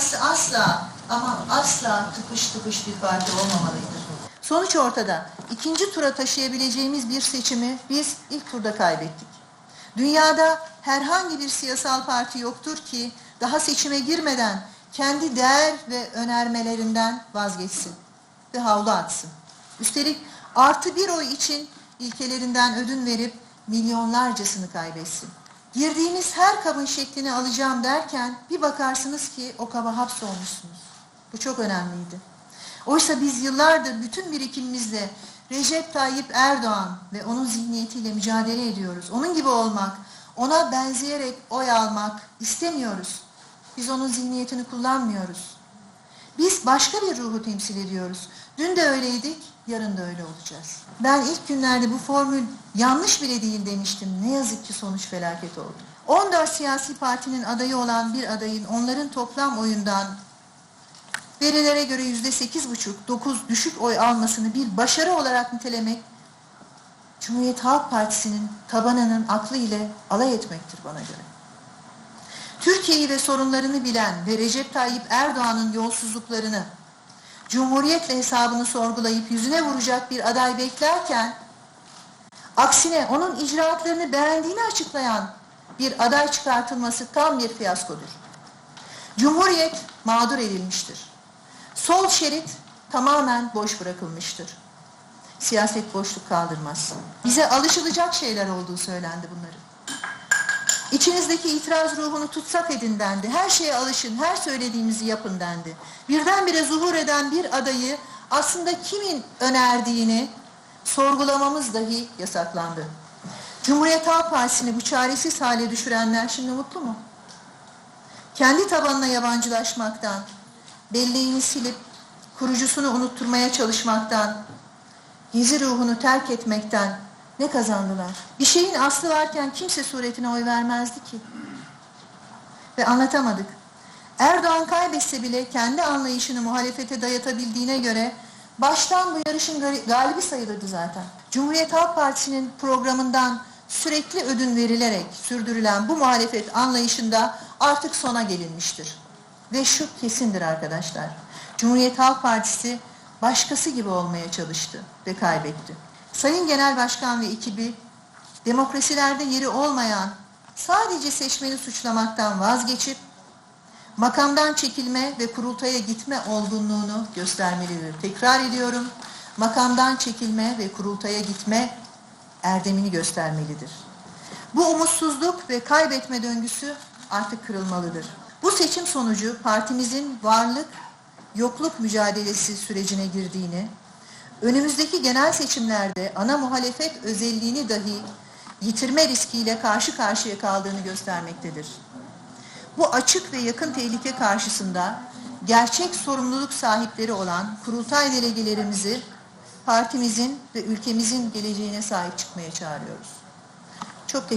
Partisi asla ama asla tıpış tıpış bir parti olmamalıdır. Sonuç ortada. İkinci tura taşıyabileceğimiz bir seçimi biz ilk turda kaybettik. Dünyada herhangi bir siyasal parti yoktur ki daha seçime girmeden kendi değer ve önermelerinden vazgeçsin ve havlu atsın. Üstelik artı bir oy için ilkelerinden ödün verip milyonlarcasını kaybetsin. Girdiğiniz her kabın şeklini alacağım derken bir bakarsınız ki o kaba hapsolmuşsunuz. Bu çok önemliydi. Oysa biz yıllardır bütün birikimimizle Recep Tayyip Erdoğan ve onun zihniyetiyle mücadele ediyoruz. Onun gibi olmak, ona benzeyerek oy almak istemiyoruz. Biz onun zihniyetini kullanmıyoruz. Başka bir ruhu temsil ediyoruz. Dün de öyleydik, yarın da öyle olacağız. Ben ilk günlerde bu formül yanlış bile değil demiştim. Ne yazık ki sonuç felaket oldu. 14 siyasi partinin adayı olan bir adayın onların toplam oyundan verilere göre yüzde sekiz buçuk, dokuz düşük oy almasını bir başarı olarak nitelemek Cumhuriyet Halk Partisi'nin tabanının aklı ile alay etmektir bana göre. Türkiye'yi ve sorunlarını bilen ve Recep Tayyip Erdoğan'ın yolsuzluklarını, Cumhuriyetle hesabını sorgulayıp yüzüne vuracak bir aday beklerken, aksine onun icraatlarını beğendiğini açıklayan bir aday çıkartılması tam bir fiyaskodur. Cumhuriyet mağdur edilmiştir. Sol şerit tamamen boş bırakılmıştır. Siyaset boşluk kaldırmaz. Bize alışılacak şeyler olduğu söylendi bunların. İçinizdeki itiraz ruhunu tutsak edin dendi. Her şeye alışın, her söylediğimizi yapın dendi. Birdenbire zuhur eden bir adayı aslında kimin önerdiğini sorgulamamız dahi yasaklandı. Cumhuriyet Halk Partisi'ni bu çaresiz hale düşürenler şimdi mutlu mu? Kendi tabanına yabancılaşmaktan, belleğini silip kurucusunu unutturmaya çalışmaktan, gizli ruhunu terk etmekten ne kazandılar? Bir şeyin aslı varken kimse suretine oy vermezdi ki. Ve anlatamadık. Erdoğan kaybetse bile kendi anlayışını muhalefete dayatabildiğine göre baştan bu yarışın gal- galibi sayılırdı zaten. Cumhuriyet Halk Partisi'nin programından sürekli ödün verilerek sürdürülen bu muhalefet anlayışında artık sona gelinmiştir. Ve şu kesindir arkadaşlar. Cumhuriyet Halk Partisi başkası gibi olmaya çalıştı ve kaybetti. Sayın Genel Başkan ve ekibi demokrasilerde yeri olmayan sadece seçmeni suçlamaktan vazgeçip makamdan çekilme ve kurultaya gitme olgunluğunu göstermelidir. Tekrar ediyorum. Makamdan çekilme ve kurultaya gitme erdemini göstermelidir. Bu umutsuzluk ve kaybetme döngüsü artık kırılmalıdır. Bu seçim sonucu partimizin varlık, yokluk mücadelesi sürecine girdiğini, önümüzdeki genel seçimlerde ana muhalefet özelliğini dahi yitirme riskiyle karşı karşıya kaldığını göstermektedir. Bu açık ve yakın tehlike karşısında gerçek sorumluluk sahipleri olan kurultay delegelerimizi partimizin ve ülkemizin geleceğine sahip çıkmaya çağırıyoruz. Çok teşekkür